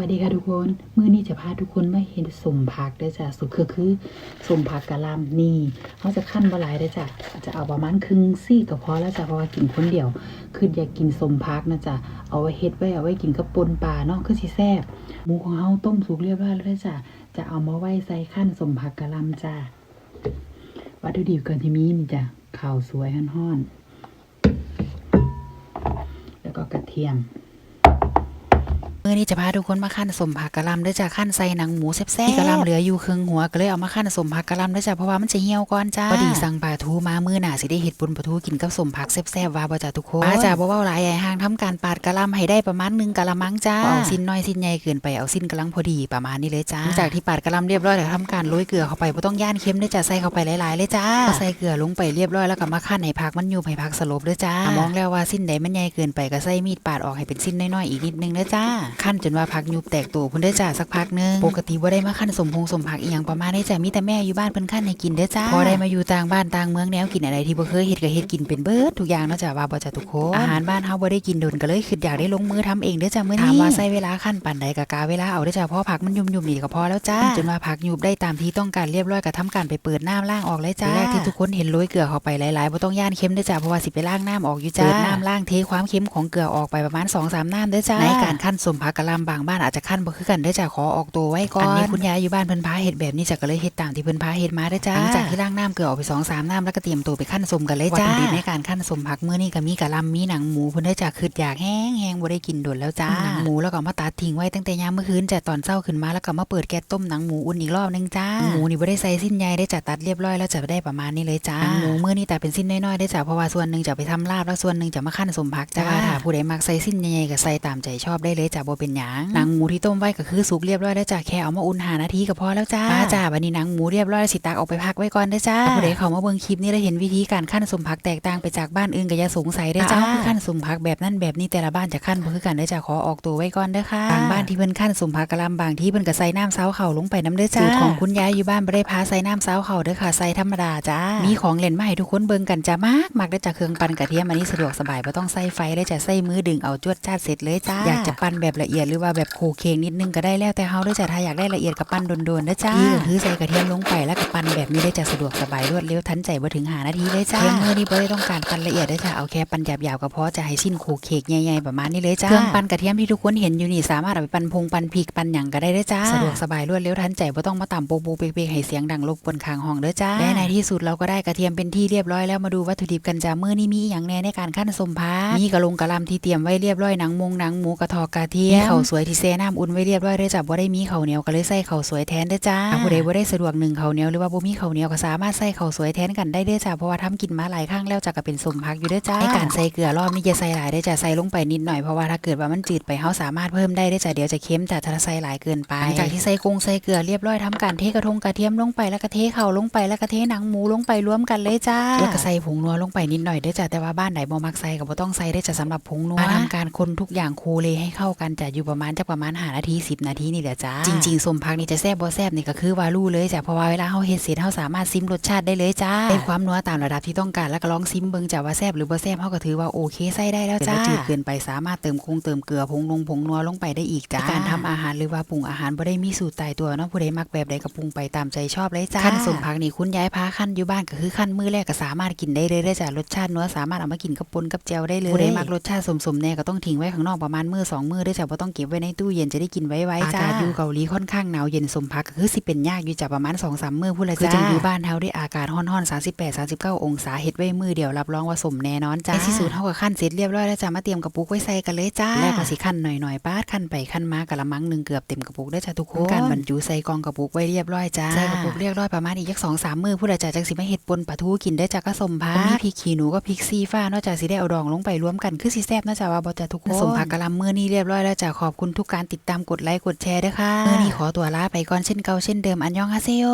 วัสดีค่ะทุกคนเมื้อนี้จะพาทุกคนมาเห็นสมผักได้จ้ะสุดคือคือสมผักกะลำนี่เขาจะขั้นบหลายได้จ้ะจะเอาประมาณครึ่งซี่ก็พอแล้วจ้ะเพราะว่ากินคนเดียว คืออยากกินสมผักนะจ้ะเอาไว้เฮ็ดไว้เอาไว้กินกับปนปลาเนาะคือสิแซ่บหมูของเฮาต้มสุกเรียบร้อยแล้วจ้ะจะเอามาไว้ใส่ขั้นสมผักกะลำจ้ะวัตถุดิบกินที่มีนี่จ้ะข้าวสวยห่อนๆแล้วก็กระเทียม มื่อนี้จะพาทุกคนมาขั้นสมผักกะหล่ำด้วยจ้ะขั้นใส่หนังหมูแซ่บๆที่กะหล่ำเหลืออยู่ครึ่งหัวก็เลยเอามาขั้นสมผักกะหล่ำด้วยจ้ะเพราะว่ามันจะเหี่ยวก่อนจ้าพอดีสั่งปลาทูมามื้อหน้าสิได้เห็ดปุนปลาทูกินกับสมผักแซ่บๆว่าบ่จ้ะทุกคนป้าจ้าบ่เว้าหลายใหญ่ห่างทำการปาดกะหล่ำให้ได้ประมาณหนึงกะละมังจ้าบ่เอาสิ้นน้อยสิ้นใหญ่เกินไปเอาสิ้นกำลังพอดีประมาณนี้เลยจ้าหลังจากที่ปาดกะหล่ำเรียบร้อยแล้วทำการโรยเกลือเข้าไปบ่ต้องย่านเค็มด้วยจ้ะใส่เข้าไปหลายๆเลยจ้าพอใส่เกลือลงไปเรียบร้อยแล้วก็มาคั่นให้ผักมันยุบให้ผักสลบด้วยจ้ามองแล้วว่าสิ้นใดมันใหญ่เกินไปก็ใส่มีดปาดออกให้เป็นสิ้นน้อยๆอีกนิดนึงเด้อจ้าคั่นจนว่าผักยุบแตกตัวพุ่นเด้อจ้าสักพักหนึงปกติบ่ได้มาคั่นสมพงสมผักอีหยังประมาณนี้จ้ะมีแต่แม่อยู่บ้านเพิ่นคั่นให้กินเด้อจ้าพอได้มาอยู่ต่างบ้านต่างเมืองแนวกินอะไรที่บ่เคยเฮ็ดก็เฮ็ดกินเป็นเบิดทุกอย่างเนาะจ้ะว่าบ่จ้ะทุกคนอาหารบ้านเฮาบ่ได้กินโดนก็เลยคิดอยากได้ลงมือทำเองเด้อจ้ะมื้อนี้ถามว่าใช้เวลาคั่นปานใดก็กาเวลาเอาเด้อจ้ะเพราะผักมันยุ่มๆนี่ก็พอแล้วจ้าจนว่าผักยุบได้ตามที่ต้องการเรียบร้อยก็ทำการไปเปิดน้ำล้างออกเลยจ้าแรกที่ทุกคนเห็นโรยเกลือเข้าไปหลายๆบ่ต้องย่านเค็มเด้อจ้ะเพราะว่าสิไปล้างน้ำออกอยู่จ้าเปิดน้ำล้างเทความเค็มของเกลือออกไปประมาณ2-3น้ำเด้อจ้าในการคั่นสมผักกะหล่ำบางบ้านอาจจะคั่นบ่คือกันเด้อจ้ะขอออกตัวไว้ก่อน อันนี้คุณยายอยู่บ้านเพิ่นพาเฮ็ดแบบนี้จ้ะก็เลยเฮ็ดตามที่เพิ่นพาเฮ็ดมาเด้อจ้าหลังจากที่ล้างน้ำเกลือออกไป2-3น้ำแล้วก็เตรียมตัวไปคั่นสมกันเลยจ้าวัตถุดิบในการคั่นสมผักมื้อนี้ก็มีกะหล่ำมีหนังหมูเพิ่นเด้อจ้ะคืออยากแห้งแห้งบ่ได้กินโดนแล้วจ้าหนังหมูแล้วก็มาตัดทิ้งไว้ตั้งแต่ยามเมื่อคืนจ้ะตอนเช้าขึ้นมาแล้วก็มาเปิดแก๊สต้มหนังหมูอุ่นอีกรอบนึงจ้าหมูนี่บ่ได้ใส่สิ้นใยได้จ้ะตัดเรียบร้อยแล้วจะได้ประมาณนี้เลยจ้าหนังหมูมื้อนี้ตัดเป็นสิ้นน้อยๆได้จ้ะเพราะว่าส่วนหนึงจะไปทำลาบแล้วส่วนหนึงจะมาคั่นสมผักจ้าถ้าผู้ใดมักใส่สิ้นใหญ่ๆก็ใส่ตามใจชอบได้เลยจ้ะบ่เป็นหยังหนังหมูที่ต้มไว้ก็คือสุกเรียบร้อยแล้วจ้ะแค่เอามาอุ่นหานาทีก็พอแล้วจ้ามาจ้าวันนี้หนังหมูเรียบร้อยแล้วสิตักออกไปพักไว้ก่อนเด้อจ้าผู้ใดเข้ามาเบิ่งคลิปนี้แล้วเห็นวิธีการคั่นสมผักแตกต่างไปจากบ้านอื่นก็อย่าสงสัยเด้อจ้าคือคั่นสมผักแบบนั้นแบบนี้แต่ละบ้านจะคั่นบ่คือกันเด้อจ้าขอออกตัวไว้ก่อนเด้อค่ะบางบ้านที่เพิ่นคั่นสมผักกะหล่ำบางที่เพิ่นก็ใส่น้ำซาวเข่าลงไปน้ำเด้อจ้าสูตรของคุณยายอยู่บ้านบ่ได้พาใส่น้ำซาวเข่าเด้อค่ะใส่ธรรมดาจ้ามีของเล่นมาให้ทุกคนเบิ่งกันจ้ามากมักเด้อจ้าเครื่องปั่นกระเทียมอันนี้สะดวกสบายบ่ต้องใส่ไฟเด้อจ้าใส่มือดึงเอาจวดจ้าดเสร็จเลยจ้าอยากจะปั่นแบบละเอียดหรือว่าแบบโคเคงนิดนึงก็ได้แล้วแต่เฮาเด้อจ้าถ้าอยากได้ละเอียดก็ปั่นโดนๆเด้อจ้านี่ก็คือใส่กระเทียมลงไปแล้วก็ปั่นแบบนี้ได้จ้าสะดวกสบายรวดเร็วทันใจบ่ถึง5นาทีเลยจ้าเครื่องมือนี้บ่ได้ต้องการปั่นละเอียดเด้อจ้าเอาแค่ปั่นหยาบๆก็พอจะให้สิ้นโคเคกใหญ่ๆประมาณนี้เลยจ้าเครื่องปั่นกระเทียมที่ทุกคนเห็นอยู่นี่สามารถเอาไปปั่นพงปั่นพริกปั่นหยังก็ได้เด้อจ้าสะดวกสบายรวดเร็วทันใจบ่ต้องมาตำโปโปเปกๆให้เสียงดังรบกวนข้างห้องเด้อจ้าและในที่สุดเราก็ได้กระเทียมเป็นที่เรียบร้อยแล้วมาดูวัตถุดิบกันจ้ามื้อนี้มีอหย่างแน่ในการคั่นสมผักมีกระลงกระลำที่เตรียมไว้เรียบร้อยหนังมงหนังหมูกระทอกกระเทียมมีข้าวสวยที่แช่น้ำอุ่นไว้เรียบร้อยเด้อจ้าบ่ได้มีข้าวเหนียวก็เลยใส่ข้าวสวยแทนเด้อจ้าถ้าผู้ใดบ่ได้สะดวกหนึ่งข้าวเหนียวหรือว่าบ่มีข้าวเหนียวก็สามารถใส่ข้าวสวยแทนกันได้เด้อจ้าเพราะว่าทำกินมาหลายครั้งแล้วจ้าก็เป็นสมผักอยู่เด้อจ้าในการใส่เกลือรอบนี้จะใส่หลายได้อจ้าใส่ลงไปนิดหน่อยเพราะว่าถ้าเกิดว่ามันจืดไปเฮาสามารถเพิ่มได้เด้อจ้าเดี๋ยวจะเค็มจ้าถ้าใส่หลายเกินไปหลังจากที่ใส่กงใส่เกลือเรียบร้อยทำการเทกระทงกระเทียมลงไปแล้วก็เทข้าวลงไปแล้วก็เทหนังหมูลงไปรวมกันเลยจ้าแล้วก็ใส่ผงนัวลงไปนิดหน่อยเด้อจ้าแต่ว่าบ้านไหนบ่มักใส่ก็บ่ต้องใส่ได้อจ้าสำหรับผงนัวมาทำการคนทุกอย่างโคเลให้เข้ากันจ้าอยู่ประมาณจะประมาณ5นาที10นาทีนี่แหละจ้าจริงๆสมพักนี่จะแซ่บบ่แซ่บนี่ก็คือว่ารู้เลยจ้าเพราะว่าเวลาเฮาเฮ็ดเสร็จเฮาสามารถซิมรสชาติได้เลยจ้าได้ความนัวตามระดับที่ต้องการแล้วก็ลองซิมเบิ่งจ้าว่าแซ่บหรือบ่แซ่บเฮาก็ถือว่าโอเคใส่ได้แล้วจ้าจืดเกินไปสามารถเติมคงเติมเกลือผงนงผงนัวลงไปได้อีกจ้าการทำอาหารหรือว่าปรุงอาหารบ่ได้มีสูตรตายตัวเนาะผู้ใดมักแบบใดก็ปรุงไปตามใจชอบเลยจ้าขั้นสมพักนี่คุณยายพาขั้นอยู่บ้านก็คือขั้นมือแรกก็สามารถกินได้เลยได้อจ้ารสชาตินัวสามารถเอามากินกับปนกับแจวได้เลยผู้ใดมักรสชาติสมๆแน่ก็ต้องทิ้งไว้ข้างนอกประมาณมื้อสองมื้อเด้อจ้าบ่ต้องเก็บไว้ในตู้เย็นจะได้กินไว้ไว้จ้าอากาศอยู่เกาหลีค่อนข้างหนาวเย็นสมพักก็คือสิเป็นยากอยู่จ้าประมาณ2-3มื้อพูดละจ้าคือจังอยู่บ้านเฮาได้อากาศร้อนๆ38 39 องศาเฮ็ดไว้มื้อเดียวรับรองว่าสมแน่นอนจ้าในที่สุดเฮาก็ขั้นเสร็จเรียบร้อยแล้วจ้ามาเตรียมกระปุกไว้ใส่กันเลยจ้าแรกก็สิขั้นหน่อยๆปาดขั้นไปขั้นมากะละมังหนึงเกือบเต็มกระปุกเด้อจ้าทุกคนการบรรจุใส่กล่องกระปุกไว้เรียบร้อยจ้าใส่กระปุกเรียบร้อยประมาณอีกจัก2-3มื้อพูดละจ้าจังสิมาเฮ็ดปนปลาทูกินได้จ้าก็สมพักมีพริกขี้หนูก็พริกซีฟ้านอกจากสิได้เอาดองลงไปรวมกันคือสิแซ่บนะจ้าว่าบ่จ้าทุกคนสมผักกะลำมื้อนี้เรียบร้อยแล้วจ้าขอบคุณทุกการติดตามกดไลค์กดแชร์ด้วยค่ะมื้อนี้ขอตัวลาไปก่อนเช่นเก่าเช่นเดิมอันยองฮาเซโย